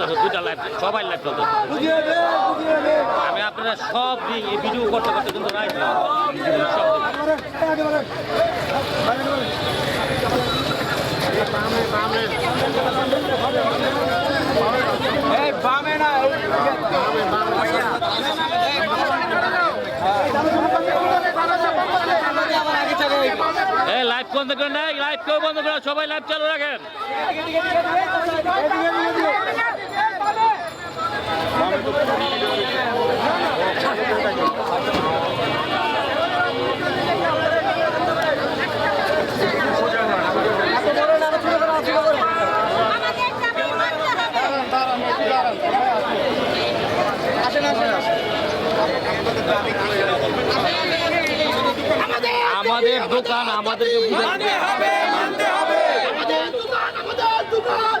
Live চলতে আমি আপনারা সব এই ভিডিও করতে করতে কিন্তু। এই লাইভ বন্ধ করেন নাই লাইভ কেউ বন্ধ করেন সবাই লাইভ চালু রাখেন আমাদের দাবি মানতে হবে আমাদের দোকান।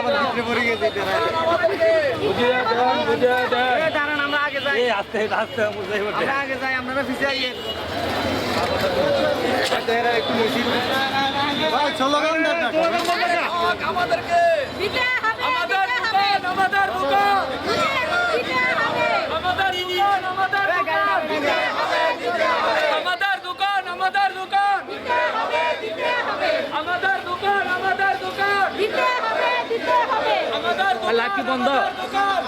দোকান দিতে আমাদের আমাদের দোকান আমাদের দোকান দিতে হবে দিতে হবে আমাদের দোকান আমাদের দোকান দিতে হবে দিতে হবে আমাদের দোকান আমাদের দোকান দিতে হবে দিতে হবে আমাদের দোকান লাইভ কি বন্ধ?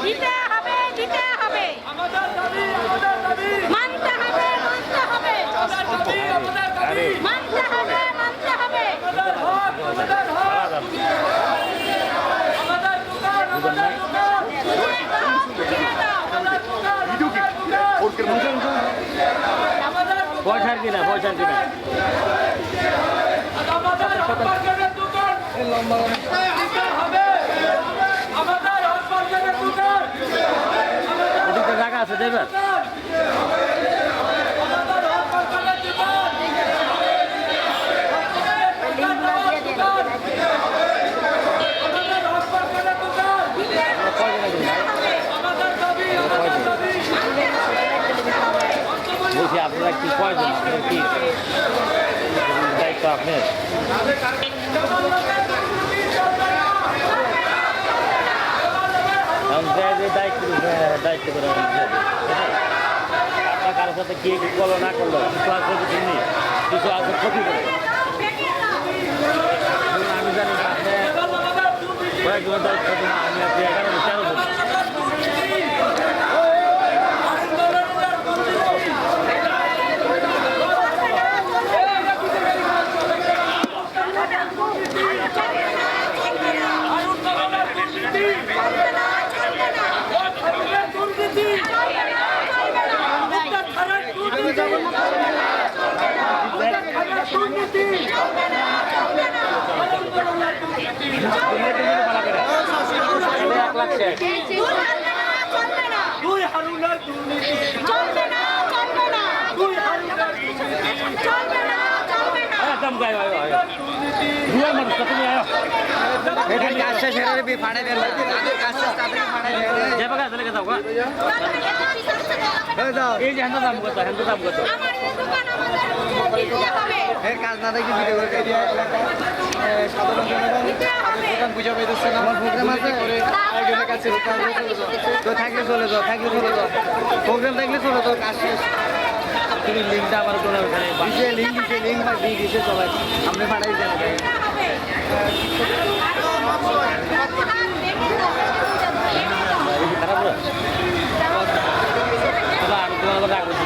দিতে হবে দিতে হবে। আমাদের দাবি আমাদের দাবি। মানতে হবে মানতে হবে। আমাদের দাবি মানতে হবে মানতে হবে। আমাদের হক আমাদের হক। আমাদের দোকান আমাদের দোকান দিয়ে দাও দিয়ে দাও আমাদের দোকান আমাদের দোকান আমাদের পয়সার কিনা পয়সার কিনা আমাদের দোকান হবে আমাদের হক মার্কেটের দোকান ওদিকে জায়গা আছে দেবেন বলছি আপনারা কি কয়জন? আপনারা কি? দায়িত্ব আপনার যে দায়িত্ব দায়িত্ব করে আপনার কারোর সাথে কে কি করল না করল কিছু আছে কিছু নেই আমি জানি আমি এখানে তেরো জন এক লাখ শেষ চলবে না দুই হারুনার দুর্নীতি চলবে না চলবে না দুই হারুনার চলবে না চলবে না একদম গায়ে ভাই ভাই দুয়ার মানুষ তো তুমি আয় এখানে কাজ শেষ হয়ে যাবে ফাটাই দেন কাজ শেষ তাদের ফাটাই দেন যে বাগা চলে যাও গা এই যে হ্যান্ড দাম কত হ্যান্ড দাম কত? আমার দোকান হবে এর কাজ না দেখি ভিডিও করে দিয়ে সাধারণ জনগণ বুঝা পেতেছে না। আমার প্রোগ্রাম আছে। কাছে তো থাকলে চলে যাও থাকলে চলে যাও। প্রোগ্রাম থাকলে চলে যাও কাজ শেষ। তুমি লিঙ্কটা আমার কোনো ওখানে দিছে লিঙ্ক দিছে লিঙ্ক বা দিয়ে দিছে সবাই আপনি দেন খারাপ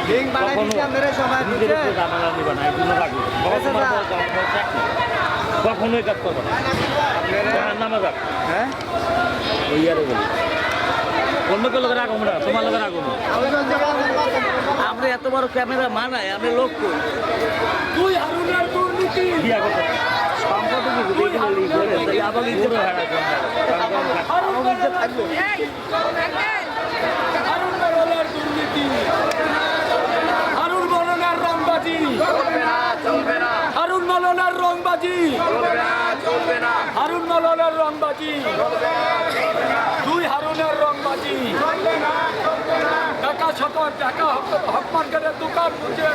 লিঙ্ক দিচ্ছে কখনোই কাজ করব না। আপনারা নামা যাক হ্যাঁ? ওই আর বলি। অন্য কেউ লোকের রাখব না তোমার লোকের রাখব আমরা এত বড় ক্যামেরা মানাই আমরা লোক কই? হারুনার দুর্নীতি। বিয়া সম্পদ আবার থাকবে রং রংবাজি। হারুন নলার রংবাজি। দুই হারুনের রংবাজি। টাকা ছটা টাকা হক মার্কেটের দোকান বুঝে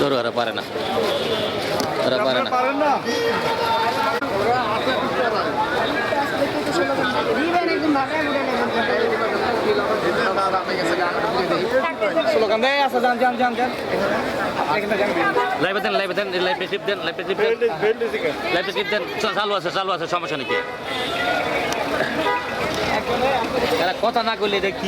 ধরো ওরা পারে না ওরা পারে না। পারেন না। স্লোগান দেয় আছে যান যান যান যান। লাইভে দেন লাইভে দেন লাইভ রিসিভ দেন লাইভ রিসিভ দেন। লাইভ রিসিভ দেন চালু আছে চালু আছে সমস্যা নেই। কথা না করলে এটা কি